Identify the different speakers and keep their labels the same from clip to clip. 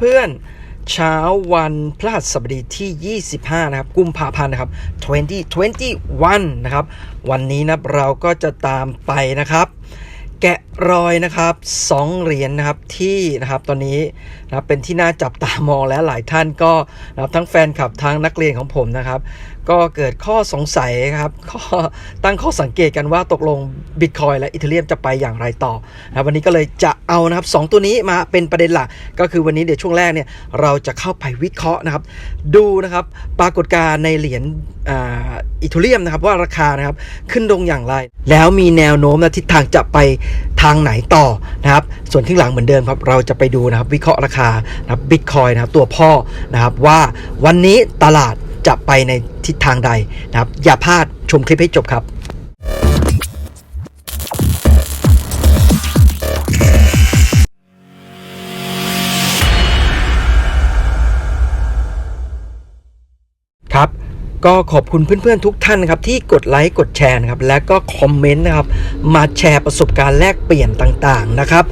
Speaker 1: เพื่อนๆ เช้าวันพฤหัสบดีที่ 25 นะครับ กุมภาพันธ์นะครับ 2021 นะครับ วันนี้นะเราก็จะตามไปนะครับ แกะรอยนะครับสองเหรียญนะครับที่นะครับตอนนี้นะครับเป็นที่น่าจับตามองและหลายท่านก็นะครับทั้งแฟนคลับทั้งนักเรียนของผมนะครับ ก็เกิดข้อสงสัยครับข้อตั้งข้อสังเกตกันว่าตกลงบิตคอยและอีเทเรียมจะไปอย่างไรต่อนะวันนี้ก็เลยจะเอานะครับสองตัวนี้มาเป็นประเด็นหลัก ก็คือวันนี้เดี๋ยวช่วงแรกเนี่ยเราจะเข้าไปวิเคราะห์นะครับ ดูนะครับปรากฏการณ์ในเหรียญอีเทเรียมนะครับว่าราคานะครับขึ้นลงอย่างไร แล้วมีแนวโน้มนะทิศทางจะไปทางไหนต่อนะครับส่วนข้างหลังเหมือนเดิมครับเราจะไปดูนะครับวิเคราะห์ราคานะครับบิตคอยนะครับตัวพ่อนะครับว่าวันนี้ตลาด จะไปในทิศทางใดนะครับ อย่าพลาดชมคลิปให้จบครับครับก็ขอบคุณเพื่อนๆทุกท่านนะครับที่กดไลค์กดแชร์นะครับและก็คอมเมนต์นะครับมาแชร์ประสบการณ์แลกเปลี่ยนต่างๆนะครับ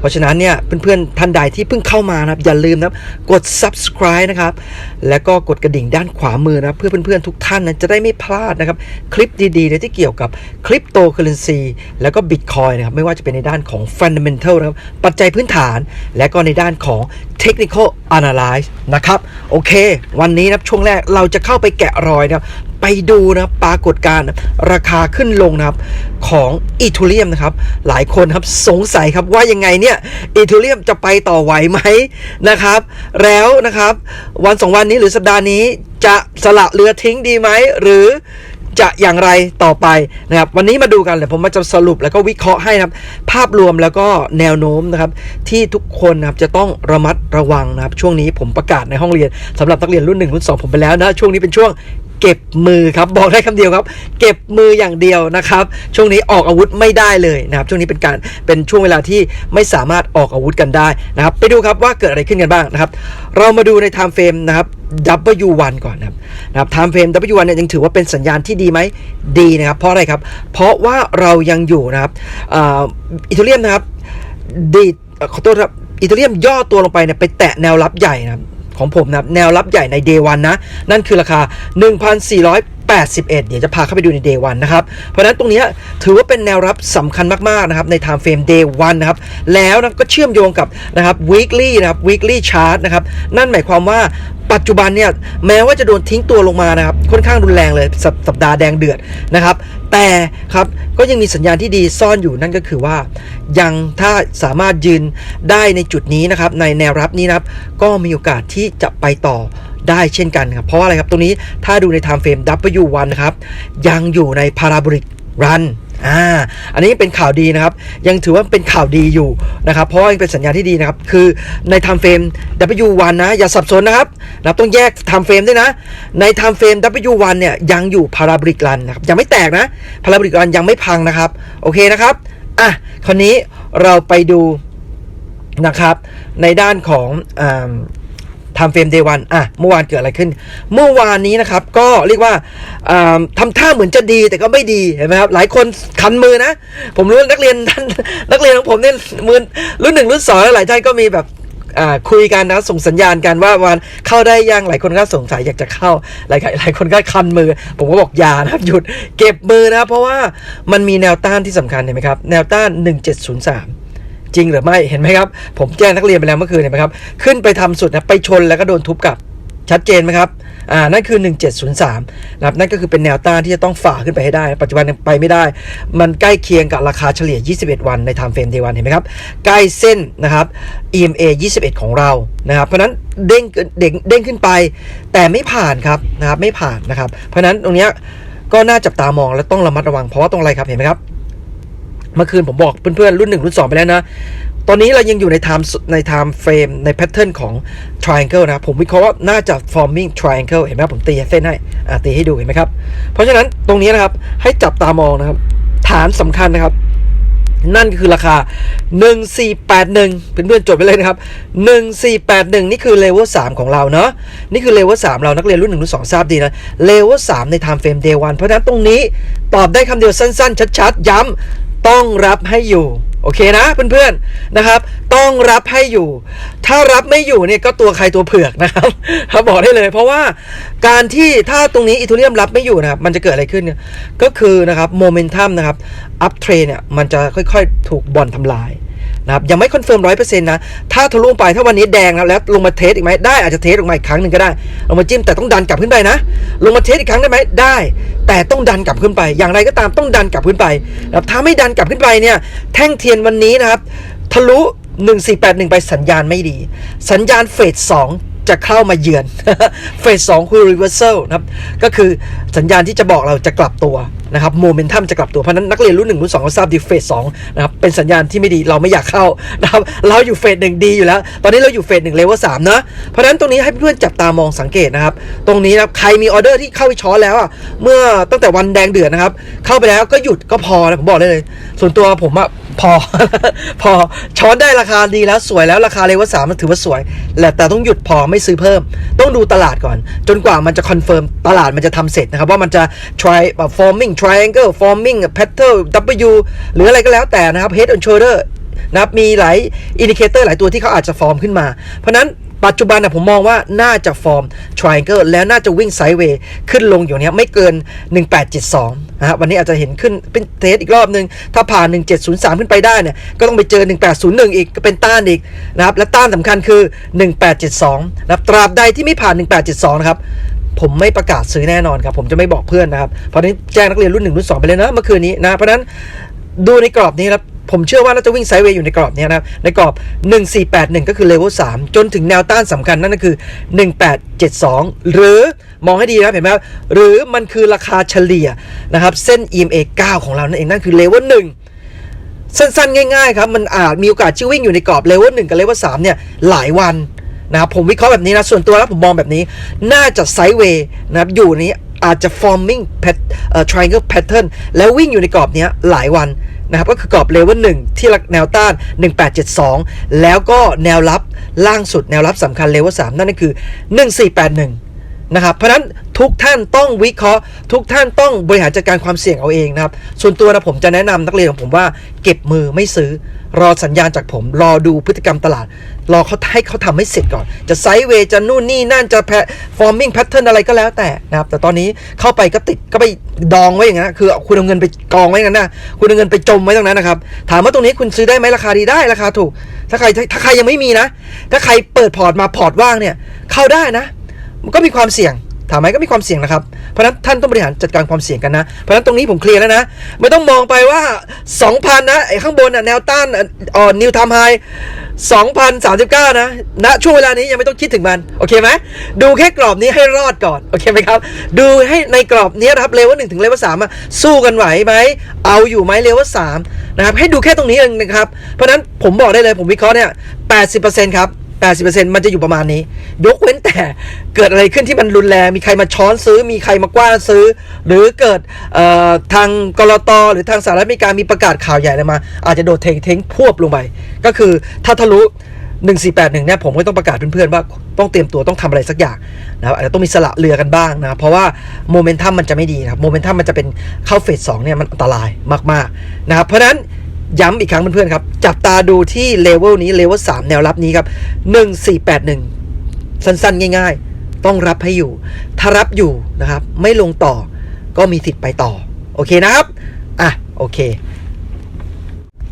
Speaker 1: เพราะฉะนั้นเนี่ยเพื่อนๆท่านใดที่เพิ่งเข้ามานะครับอย่าลืมนะครับกด subscribe นะครับแล้วก็กดกระดิ่งด้านขวามือนะเพื่อเพื่อนๆทุกท่านนะจะได้ไม่พลาดนะครับคลิปดีๆเลยที่เกี่ยวกับคริปโตเคอเรนซีแล้วก็บิตคอยนะครับไม่ว่าจะเป็นในด้านของ fundamental นะครับปัจจัยพื้นฐาน และก็ในด้านของ technical analyze นะครับโอเค วันนี้นะช่วงแรกเราจะเข้าไปแกะรอยนะครับ ไปดูนะปรากฏการณ์ราคาขึ้นลงนะครับของอีทูเรียมนะครับ หลายคนครับสงสัยครับว่ายังไงเนี่ยอีทูเรียมจะไปต่อไหวไหมนะครับ แล้วนะครับ วันสองวันนี้หรือสัปดาห์นี้จะสละเรือทิ้งดีไหมหรือจะอย่างไรต่อไปนะครับวันนี้มาดูกันเลยผมมาจะสรุปแล้วก็วิเคราะห์ให้นะครับ ภาพรวมแล้วก็แนวโน้มนะครับที่ทุกคนนะครับจะต้องระมัดระวังนะครับ ช่วงนี้ผมประกาศในห้องเรียนสำหรับนักเรียนรุ่น1รุ่น2ผมไปแล้วนะ ช่วงนี้เป็นช่วง เก็บมือครับบอกได้คำเดียวครับ เก็บมืออย่างเดียวนะครับ ช่วงนี้ออกอาวุธไม่ได้เลยนะครับ ช่วงนี้เป็นการเป็นช่วงเวลาที่ไม่สามารถออกอาวุธกันได้นะครับ ไปดูครับว่าเกิดอะไรขึ้นกันบ้างนะครับ เรามาดูใน time frame นะครับ W1 ก่อนนะครับนะครับ time frame W1 เนี่ยยังถือว่าเป็นสัญญาณที่ดีไหมดีนะครับ เพราะอะไรครับ เพราะว่าเรายังอยู่นะครับอ,อิตาเลียมนะครับดีขอโทษครับอิตาเลียมย่อตัวลงไปเนี่ยไปแตะแนวรับใหญ่นะครับ ของผมนะครับแนวรับใหญ่ใน day 1นะ นั่นคือราคา 81 เดี๋ยวจะพาเข้าไปดูใน day 1นะครับ เพราะนั้นตรงนี้ถือว่าเป็นแนวรับสำคัญมาก ๆ นะครับ ใน time frame day 1นะครับ แล้วนะก็เชื่อมโยงกับนะครับ weekly นะครับ weekly chart นะครับ นั่นหมายความว่าปัจจุบันเนี่ยแม้ว่าจะโดนทิ้งตัวลงมานะครับค่อนข้างรุนแรงเลยสสัปดาห์แดงเดือดนะครับ แต่ครับก็ยังมีสัญญาณที่ดีซ่อนอยู่นั่นก็คือว่า ยังถ้าสามารถยืนได้ในจุดนี้นะครับในแนวรับนี้นะครับ ก็มีโอกาสที่จะไปต่อ ได้เช่นกันครับ เพราะว่าอะไรครับ ตรงนี้ถ้าดูใน time frame W1 นะครับ ยังอยู่ใน parabolic run อ่า อันนี้เป็นข่าวดีนะครับ ยังถือว่าเป็นข่าวดีอยู่นะครับ เพราะยังเป็นสัญญาณที่ดีนะครับ คือใน time frame W1 นะ อย่าสับสนนะครับนะบต้องแยก time frame ด้วยนะ ใน time frame W1 เนี่ยยังอยู่ parabolic run นะครับ ยังไม่แตกนะ parabolic run ยังไม่พังนะครับ โอเคนะครับ อะ คราวนี้เราไปดูนะครับ ในด้านของอ่า ทำเฟรมเดวันอะเมื่อวานเกิดอะไรขึ้น เมื่อวานนี้นะครับก็เรียกว่าอ่าทำท่าเหมือนจะดีแต่ก็ไม่ดีเห็นไหมครับหลายคนคันมือนะ ผมรู้นักเรียนท่านนักเรียนของผมเนี่ยมือรุ่นหนึ่งรุ่นสองหลายท่านก็มีแบบคุยกันนะส่งสัญญาณกันว่าวันเข้าได้ยังหลายคนก็สงสัยอยากจะเข้าหลายหลายคนก็คันมือ ผมก็บอกอย่านะครับหยุดเก็บมือนะครับเพราะว่ามันมีแนวต้านที่สำคัญเห็นไหมครับแนวต้าน 1703 จริงหรือไม่เห็นไหมครับ ผมแจ้งนักเรียนไปแล้วเมื่อคืนเห็นไหมครับขึ้นไปทำสุดนะไปชนแล้วก็โดนทุบกลับชัดเจนไหมครับ อ่า นั่นคือ 1703นะครับ นั่นก็คือเป็นแนวต้านที่จะต้องฝ่าขึ้นไปให้ได้ ปัจจุบันยังไปไม่ได้ มันใกล้เคียงกับราคาเฉลี่ย 21 วันใน time frame day 1เห็นไหมครับ ใกล้เส้นนะครับ EMA 21 ของเรา นะครับ เพราะนั้นเด้งเด้งเด้งขึ้นไป แต่ไม่ผ่านครับ นะครับ ไม่ผ่านนะครับ เพราะนั้นตรงนี้ก็น่าจับตามองและต้องระมัดระวัง เพราะว่าตรงอะไรครับ เห็นไหมครับ เมื่อคืนผมบอกเพื่อนๆรุ่น 1 รุ่น 2 ไปแล้วนะ ตอนนี้เรายังอยู่ใน time ใน time frame ใน pattern ของ triangle นะครับผมวิเคราะห์ว่าน่าจะ forming triangle เห็นไหมผมตีเส้นให้อ่าตีให้ดูเห็นไหมครับ เพราะฉะนั้นตรงนี้นะครับให้จับตามองนะครับ ฐานสำคัญนะครับ นั่นคือราคา 1481 เพื่อนๆจดไปเลยนะครับ 1481 นี่คือเลเวล3ของเราเนาะนี่คือเลเวล3เรานักเรียนรุ่น1รุ่น2ทราบดีนะเลเวล3ใน time frame day 1เพราะฉะนั้นตรงนี้ตอบได้คำเดียวสั้นๆ ชัดๆ ย้ำ ต้องรับให้อยู่ โอเคนะเพื่อนๆนะครับ ต้องรับให้อยู่ ถ้ารับไม่อยู่เนี่ยก็ตัวใครตัวเผือกนะครับครับบอกได้เลย เพราะว่าการที่ถ้าตรงนี้อีทูเรียมรับไม่อยู่นะครับมันจะเกิดอะไรขึ้นเนี่ยก็คือนะครับโมเมนตัมนะครับอัพเทรนเนี่ยมันจะค่อยๆ ถูกบอลทำลาย นะครับยังไม่คอนเฟิร์มร้อยเปอร์เซ็นต์นะ ถ้าทะลุไปถ้าวันนี้แดงแล้วแล้วลงมาเทสอีกไหมได้อาจจะเทสออกมาอีกครั้งหนึ่งก็ได้ลงมาจิ้มแต่ต้องดันกลับขึ้นไปนะ ลงมาเทสอีกครั้งได้ไหมได้ แต่ต้องดันกลับขึ้นไป อย่างไรก็ตามต้องดันกลับขึ้นไปนะครับถ้าไม่ดันกลับขึ้นไปเนี่ยแท่งเทียนวันนี้นะครับทะลุ 1481 ไปสัญญาณไม่ดี สัญญาณเฟส2จะเข้ามาเยือน เฟส2คือ reversal นะครับ ก็คือสัญญาณที่จะบอกเราจะกลับตัว นะครับโมเมนตัมจะกลับตัวเพราะนั้นนักเรียนรุ่น1รุ่น2ก็ทราบดีเฟสสองนะครับเป็นสัญญาณที่ไม่ดีเราไม่อยากเข้านะครับเราอยู่เฟสหนึ่งดีอยู่แล้ว ตอนนี้เราอยู่เฟสหนึ่งเลเวลสามนะเพราะนั้นตรงนี้ให้เพื่อนๆจับตามองสังเกตนะครับ ตรงนี้นะครับใครมีออเดอร์ที่เข้าไปช้อนแล้วอะเมื่อตั้งแต่วันแดงเดือดนะครับ เข้าไปแล้วก็หยุดก็พอนะผมบอกเลย ส่วนตัวผมอะ พอ พอช้อนได้ราคาดีแล้วสวยแล้วราคาเลเวลสามมันถือว่าสวยแหละแต่ต้องหยุดพอไม่ซื้อเพิ่ม ต้องดูตลาดก่อน จนกว่ามันจะคอนเฟิร์มตลาดมันจะทำเสร็จนะครับ ว่ามันจะ try forming triangle forming pattern W หรืออะไรก็แล้วแต่นะครับ head and shoulder นะครับมีหลายอินดิเคเตอร์หลายตัวที่เขาอาจจะฟอร์มขึ้นมา เพราะนั้นปัจจุบันนะผมมองว่าน่าจะฟอร์ม triangle แล้วน่าจะวิ่งไซด์เวย์ขึ้นลงอยู่เนี้ยไม่เกิน 1872นะฮะวันนี้อาจจะเห็นขึ้นเป็นเทสอีกรอบหนึ่งถ้าผ่าน 1703 ขึ้นไปได้เนี่ยก็ต้องไปเจอ 1801 อีกก็เป็นต้านอีกนะครับและต้านสำคัญคือ 1872นะครับตราบใดที่ไม่ผ่าน 1872 นะครับผมไม่ประกาศซื้อแน่นอนครับ ผมจะไม่บอกเพื่อนนะครับ เพราะนั้แจ้งนักเรียนรุ่นหนึ่งรุ่นสองไปเลยนะเมื่อคืนนี้นะ เพราะฉะนั้นดูในกรอบนี้ครับ ผมเชื่อว่าน่าจะวิ่งไซด์เวย์อยู่ในกรอบนี้นะครับ ในกรอบ 1481 ก็คือเลเวล3จนถึงแนวต้านสำคัญนั่นก็คือ 1872 หรือมองให้ดีนะเห็นไหมครับ หรือมันคือราคาเฉลี่ยนะครับ เส้น EMA 9 ของเรานั่นเองนั่นคือเลเวล1สั้นๆ ง่ายๆ ครับ มันอาจมีโอกาสที่วิ่งอยู่ในกรอบเลเวล1กับเลเวล3เนี่ย หลายวันนะครับผมวิเคราะห์แบบนี้นะ ส่วนตัวแล้วผมมองแบบนี้ น่าจะไซด์เวย์นะครับ อยู่นี้อาจจะ forming pat เอ่อ triangle pattern แล้ววิ่งอยู่ในกรอบนี้หลายวัน นะครับก็คือกรอบเลเวล1ที่แนวต้าน 1872 แล้วก็แนวรับล่างสุดแนวรับสำคัญเลเวล3นั่นก็คือ 1481 นะครับเพราะฉะนั้น ทุกท่านต้องวิเคราะห์ ทุกท่านต้องบริหารจัดการความเสี่ยงเอาเองนะครับ ส่วนตัวนะผมจะแนะนำนักเรียนของผมว่า เก็บมือไม่ซื้อ รอสัญญาณจากผม รอดูพฤติกรรมตลาด รอเขาให้เขาทำให้เสร็จก่อน จะไซด์เวย์จะนู่นนี่นั่นจะแพฟอร์มิ่งแพทเทิร์นอะไรก็แล้วแต่นะครับ แต่ตอนนี้เข้าไปก็ติดก็ไปดองไว้อย่างนั้นคือคุณเอาเงินไปกองไว้อย่างนั้นนะคุณเอาเงินไปจมไว้ตรงนั้นนะครับ ถามว่าตรงนี้คุณซื้อได้ไหมราคาดีได้ราคาถูก ถ้าใครถ้าใครยังไม่มีนะ ถ้าใครเปิดพอร์ตมาพอร์ตว่างเนี่ยเข้าได้นะ มันก็มีความเสี่ยง ถามไหมก็มีความเสี่ยงนะครับ เพราะนั้นท่านต้องบริหารจัดการความเสี่ยงกันนะ เพราะนั้นตรงนี้ผมเคลียร์แล้วนะ ไม่ต้องมองไปว่า 2,000 นะไอ้ข้างบนน่ะแนวต้านอ่อนนิวทำไฮ2,039 นะณช่วงเวลานี้ยังไม่ต้องคิดถึงมัน โอเคไหมดูแค่กรอบนี้ให้รอดก่อน โอเคไหมครับ ดูให้ในกรอบนี้นะครับเลเวลหนึ่งถึงเลเวลสามสู้กันไหวไหมเอาอยู่ไหมเลเวลสามนะครับให้ดูแค่ตรงนี้เองนะครับเพราะฉะนั้นผมบอกได้เลยผมวิเคราะห์เนี่ย80%ครับ 80%มันจะอยู่ประมาณนี้ ยกเว้นแต่เกิดอะไรขึ้นที่มันรุนแรงมีใครมาช้อนซื้อ มีใครมากว้านซื้อ หรือเกิดทางกรตหรือทางสหรัฐอเมริกามีประกาศข่าวใหญ่อะไรมา อาจจะโดดเทงเทงพวบลงไป ก็คือถ้าทะลุ1481เนี่ยผมก็ต้องประกาศเพื่อนๆว่าต้องเตรียมตัวต้องทำอะไรสักอย่างนะครับอาจจะต้องมีสละเรือกันบ้างนะครับเพราะว่าโมเมนตัมมันจะไม่ดีนะครับโมเมนตัมมันจะเป็นเข้าเฟสสองเนี่ยมันอันตรายมากๆนะครับเพราะฉะนั้น ย้ำอีกครั้งเพื่อนๆครับ จับตาดูที่เลเวลนี้เลเวล3แนวรับนี้ครับ1481สั้นๆ ง่าย ๆ ต้องรับให้อยู่ ถ้ารับอยู่นะครับ ไม่ลงต่อก็มีสิทธิ์ไปต่อ โอเคนะครับ อะ โอเค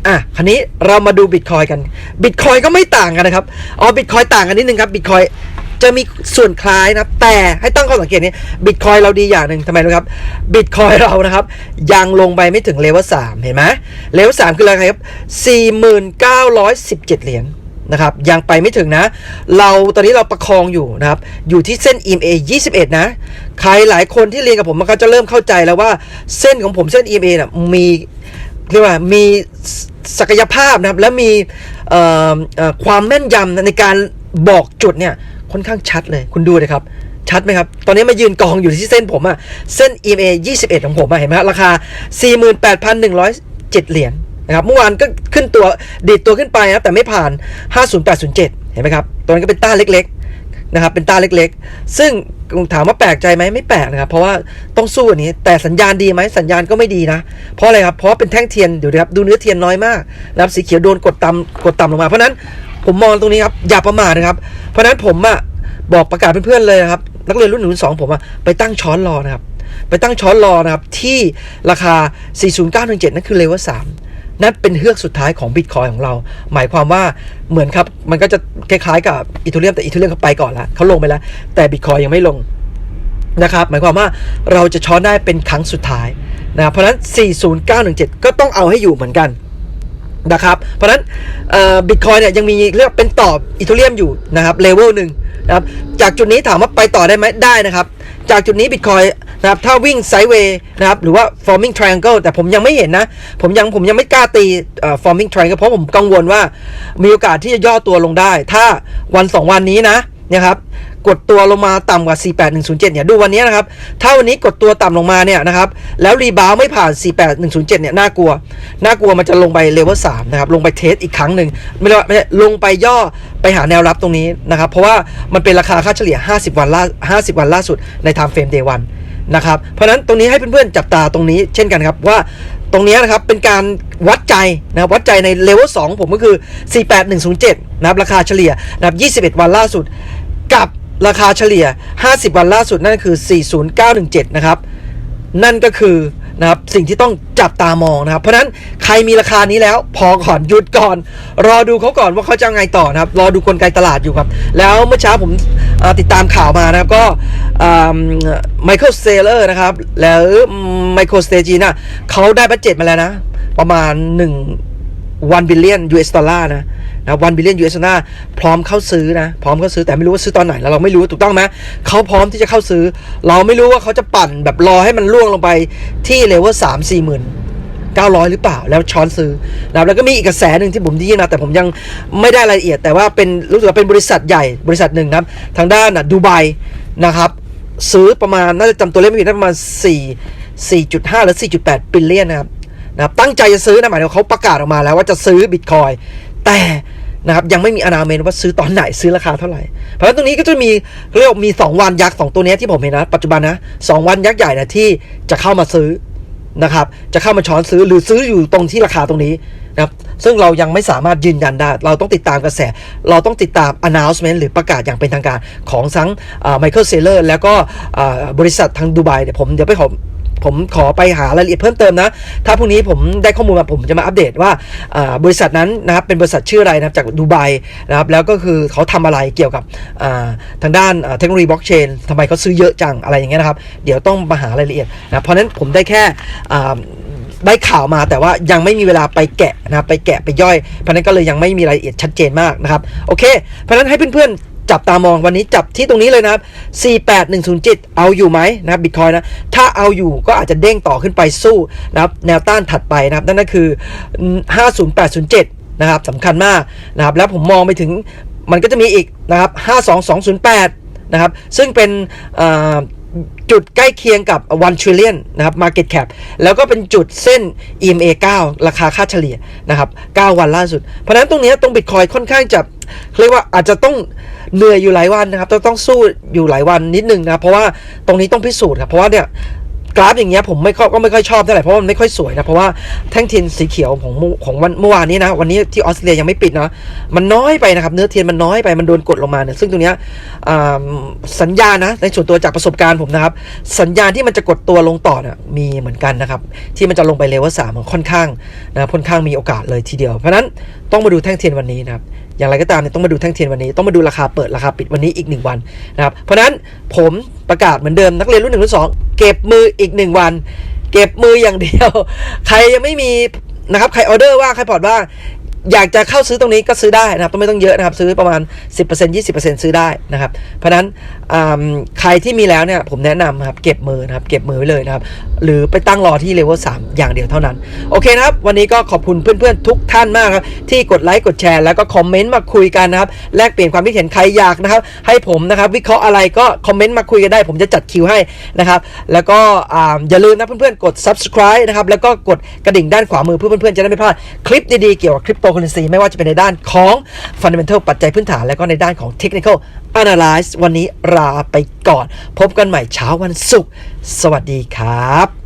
Speaker 1: อะคราวนี้เรามาดูบิตคอยกันบิตคอยก็ไม่ต่างกันนะครับอ๋อบิตคอยต่างกันนิดนึงครับบิตคอย จะมีส่วนคล้ายนะ แต่ให้ตั้งข้อสังเกตนี้บิตคอยเราดีอย่างหนึ่งทำไมรู้ครับบิตคอยเรานะครับ ยังลงไปไม่ถึงเลเวลสามเห็นไหมเลเวลสามคืออะไรครับสี่หมื่นเก้าร้อยสิบเจ็ดเหรียญนะครับยังไปไม่ถึงนะ เราตอนนี้เราประคองอยู่นะครับ อยู่ที่เส้น EMA 21 นะ ใครหลายคนที่เรียนกับผมมันก็จะเริ่มเข้าใจแล้วว่าเส้นของผมเส้น EMA น่ะมีเรียกว่ามีศักยภาพนะครับ และมีความแม่นยำในการ บอกจุดเนี่ยค่อนข้างชัดเลย คุณดูเลยครับ ชัดไหมครับ ตอนนี้มายืนกองอยู่ที่เส้นผมอะเส้น EMA 21 ของผมอะเห็นไหมราคา 48,107 เหรียญนะครับเมื่อวานก็ขึ้นตัวดีดตัวขึ้นไปนะแต่ไม่ผ่าน 50.807 เห็นไหมครับ ตอนนั้นก็เป็นต้านเล็กๆ นะครับเป็นตาเล็กๆ ซึ่งถามว่าแปลกใจไหมไม่แปลกนะครับ เพราะว่าต้องสู้อันนี้แต่สัญญาณดีไหมสัญญาณก็ไม่ดีนะ เพราะอะไรครับเพราะเป็นแท่งเทียนเดี๋ยวนะครับดูเนื้อเทียนน้อยมากนะครับสีเขียวโดนกดต่ำกดต่ำลงมา เพราะนั้นผมมองตรงนี้ครับอย่าประมาทนะครับ เพราะนั้นผมอะบอกประกาศเพื่อนๆเลยนะครับนักเรียนรุ่นหนึ่งรุ่นสองผมอะไปตั้งช้อนรอนะครับไปตั้งช้อนรอนะครับที่ราคา 40917นั่นคือเลเวล3 นั่นเป็นเฮือกสุดท้ายของบิตคอยของเรา หมายความว่าเหมือนครับ มันก็จะคล้ายๆกับอีเทเรียมแต่อีเทเรียมเขาไปก่อนล้วเขาลงไปแล้วแต่บิตคอยยังไม่ลงนะครับ หมายความว่าเราจะช้อนได้เป็นครั้งสุดท้ายนะครับเพราะฉะนั้น 40917 ก็ต้องเอาให้อยู่เหมือนกันนะครับ เพราะฉะนั้นบิตคอยเนี่ยยังมีเรียกเป็นต่ออีเทเรียมอยู่นะครับเลเวลหนึ่งนะครับจากจุดนี้ถามว่าไปต่อได้ไหมได้นะครับ จากจุดนี้บิตคอยนะครับถ้าวิ่งไซด์เวย์นะครับหรือว่า forming triangle แต่ผมยังไม่เห็นนะ ผมยังผมยังไม่กล้าตี forming triangle เพราะผมกังวลว่ามีโอกาสที่จะย่อตัวลงได้ ถ้าวัน 2 วันนี้นะ นะครับกดตัวลงมาต่ำกว่า 48107 เนี่ย ดูวันนี้นะครับ ถ้าวันนี้กดตัวต่ำลงมาเนี่ยนะครับ แล้วรีบาวไม่ผ่าน 48107 เนี่ย น่ากลัว น่ากลัวมันจะลงไปเลเวล3นะครับ ลงไปเทสอีกครั้งหนึ่งไม่ใช่ไม่ใช่ลงไปย่อไปหาแนวรับตรงนี้นะครับ เพราะว่ามันเป็นราคาค่าเฉลี่ย 50 วันล่า50 วันล่าสุดใน time frame day 1นนะครับ เพราะฉะนั้นตรงนี้ให้เพื่อนๆจับตาตรงนี้เช่นกันครับว่าตรงนี้นะครับเป็นการวัดใจนะครับวัดใจในเลเวล2ผมก็คือ 48107 นะครับราคาเฉลี่ยนะครับ21 วันล่าสุด กับราคาเฉลี่ย 50 วันล่าสุดนั่นคือ 40917 นะครับ นั่นก็คือนะครับสิ่งที่ต้องจับตามองนะครับ เพราะฉะนั้นใครมีราคานี้แล้ว พอก่อนหยุดก่อน รอดูเขาก่อนว่าเขาจะเอาไงต่อนะครับ รอดูกลไกตลาดอยู่ครับ แล้วเมื่อเช้าผมาติดตามข่าวมานะครับก็ไมเคิลเซเลอร์นะครับ แล้วไมเคิลสเตจีน่ะเขาได้บัตเจ็ตมาแล้วนะ ประมาณ 1 1บิลเลียน US ดอลลาร์นะ นะวันบิลเลียน US ดอลลาพร้อมเข้าซื้อนะ พร้อมเข้าซื้อแต่ไม่รู้ว่าซื้อตอนไหนแล้วเราไม่รู้ถูกต้องไหมเขาพร้อมที่จะเข้าซื้อ เราไม่รู้ว่าเขาจะปั่นแบบรอให้มันล่วงลงไปที่เลเวลสามสี่หมื่น900 หรือเปล่าแล้วช้อนซื้อนะครับแล้วก็มีอีกกระแสหนึ่งที่ผมได้ยินมาแต่ผมยังไม่ได้รายละเอียด แต่ว่าเป็นรู้สึกว่าเป็นบริษัทใหญ่บริษัทหนึ่งครับ ทางด้านดูไบนะครับซื้อประมาณน่าจะจำตัวเลขไม่ผิดน่าประมาณ 4 4.5 หรือ 4.8 บิลเลียนนะครับนะครับตั้งใจจะซื้อนะหมายถึงเขาประกาศออกมาแล้วว่าจะซื้อบิตคอยแต่ นะครับยังไม่มีอนาเมนว่าซื้อตอนไหนซื้อราคาเท่าไหร่ เพราะฉะนั้นตรงนี้ก็จะมีเรียกมี 2 วันยักษ์สองตัวนี้ที่ผมเห็นนะ ปัจจุบันนะสองวันยักษ์ใหญ่นะที่จะเข้ามาซื้อนะครับจะเข้ามาช้อนซื้อหรือซื้ออยู่ตรงที่ราคาตรงนี้นะครับซึ่งเรายังไม่สามารถยืนยันได้ เราต้องติดตามกระแส เราต้องติดตาม announcement หรือประกาศอย่างเป็นทางการของทั้งไมเคิลเซเลอร์แล้วก็บริษัททางดูไบเดี๋ยวผมเดี๋ยวไปขอ ผมขอไปหารายละเอียดเพิ่มเติมนะ ถ้าพรุ่งนี้ผมได้ข้อมูลมาผมจะมาอัปเดตว่าบริษัทนั้นนะครับเป็นบริษัทชื่ออะไรนะครับจากดูไบนะครับแล้วก็คือเขาทำอะไรเกี่ยวกับทางด้านเทคโนโลยีบล็อกเชนทำไมเขาซื้อเยอะจังอะไรอย่างเงี้ยนะครับ เดี๋ยวต้องมาหารายละเอียดนะเพราะนั้นผมได้แค่ได้ข่าวมาแต่ว่ายังไม่มีเวลาไปแกะนะไปแกะไปย่อย เพราะนั้นก็เลยยังไม่มีรายละเอียดชัดเจนมากนะครับ โอเค เพราะฉะนั้นให้เพื่อนๆ จับตามองวันนี้จับที่ตรงนี้เลยนะครับ 48107 เอาอยู่ไหมนะครับบิตคอยนะ ถ้าเอาอยู่ก็อาจจะเด้งต่อขึ้นไปสู้นะครับแนวต้านถัดไปนะครับ นั่นก็คือ 50807 นะครับสำคัญมากนะครับ แล้วผมมองไปถึงมันก็จะมีอีกนะครับ 52208 นะครับ ซึ่งเป็นจุดใกล้เคียงกับ1 trillion นะครับ market cap แล้วก็เป็นจุดเส้น EMA 9 ราคาค่าเฉลี่ยนะครับ 9 วันล่าสุด เพราะนั้นตรงนี้ตรงบิตคอยค่อนข้างจะเรียกว่าอาจจะต้อง เหนื่อยอยู่หลายวันนะครับต้องต้องสู้อยู่หลายวันนิดนึงนะเพราะว่าตรงนี้ต้องพิสูจน์ครับเพราะว่าเนี่ยกราฟอย่างเงี้ยผมไม่ค่อยก็ไม่ค่อยชอบเท่าไหร่เพราะมันไม่ค่อยสวยนะเพราะว่าแท่งเทียนสีเขียวของของวันเมื่อวานนี้นะ วันนี้ที่ออสเตรเลียยังไม่ปิดนะมันน้อยไปนะครับเนื้อเทียนมันน้อยไปมันโดนกดลงมาเนี่ยซึ่งตรงเนี้ยสัญญาณนะในส่วนตัวจากประสบการณ์ผมนะครับ สัญญาณที่มันจะกดตัวลงต่อเนี่ยมีเหมือนกันนะครับ ที่มันจะลงไปเลเวลสามค่อนข้างนะค่อนข้างมีโอกาสเลยทีเดียว เพราะนั้นต้องมาดูแท่งเทียนวันนี้นะครับ อย่างไรก็ตามเนี่ยต้องมาดูแท่งเทียนวันนี้ต้องมาดูราคาเปิดราคาปิดวันนี้อีก 1 วันนะครับเพราะนั้นผมประกาศเหมือนเดิมนักเรียนรุ่นหนึ่งรุ่นสองเก็บมืออีก 1 วัน เก็บมืออย่างเดียว ใครยังไม่มีนะครับใครออเดอร์ว่างใครพอร์ตว่าง อยากจะเข้าซื้อตรงนี้ก็ซื้อได้นะครับต้องไม่ต้องเยอะนะครับ ซื้อประมาณ 10% 20%ซื้อได้นะครับ เพราะนั้นใครที่มีแล้วเนี่ยผมแนะนำครับเก็บมือนะครับเก็บมือไว้เลยนะครับ หรือไปตั้งรอที่เลเวล3อย่างเดียวเท่านั้น โอเคนะครับ วันนี้ก็ขอบคุณเพื่อนๆ ทุกท่านมากครับ ที่กดไลค์กดแชร์แล้วก็คอมเมนต์มาคุยกันนะครับ แลกเปลี่ยนความคิดเห็นใครอยากนะครับ ให้ผมนะครับวิเคราะห์อะไรก็คอมเมนต์มาคุยกันได้ ผมจะจัดคิวให้นะครับแล้วก็อ่าอย่าลืมนะเพื่อนๆกด subscribe นะครับแล้วก็กดกระดิ่งด้านขวามือเพื่อเพื่อนๆจะได้ไม่พลาดคลิปดีๆเกี่ยวกับคริปโตไม่ว่าจะเป็นในด้านของ fundamental ปัจจัยพื้นฐาน และก็ในด้านของ technical analyze วันนี้ลาไปก่อน พบกันใหม่เช้าวันศุกร์สวัสดีครับ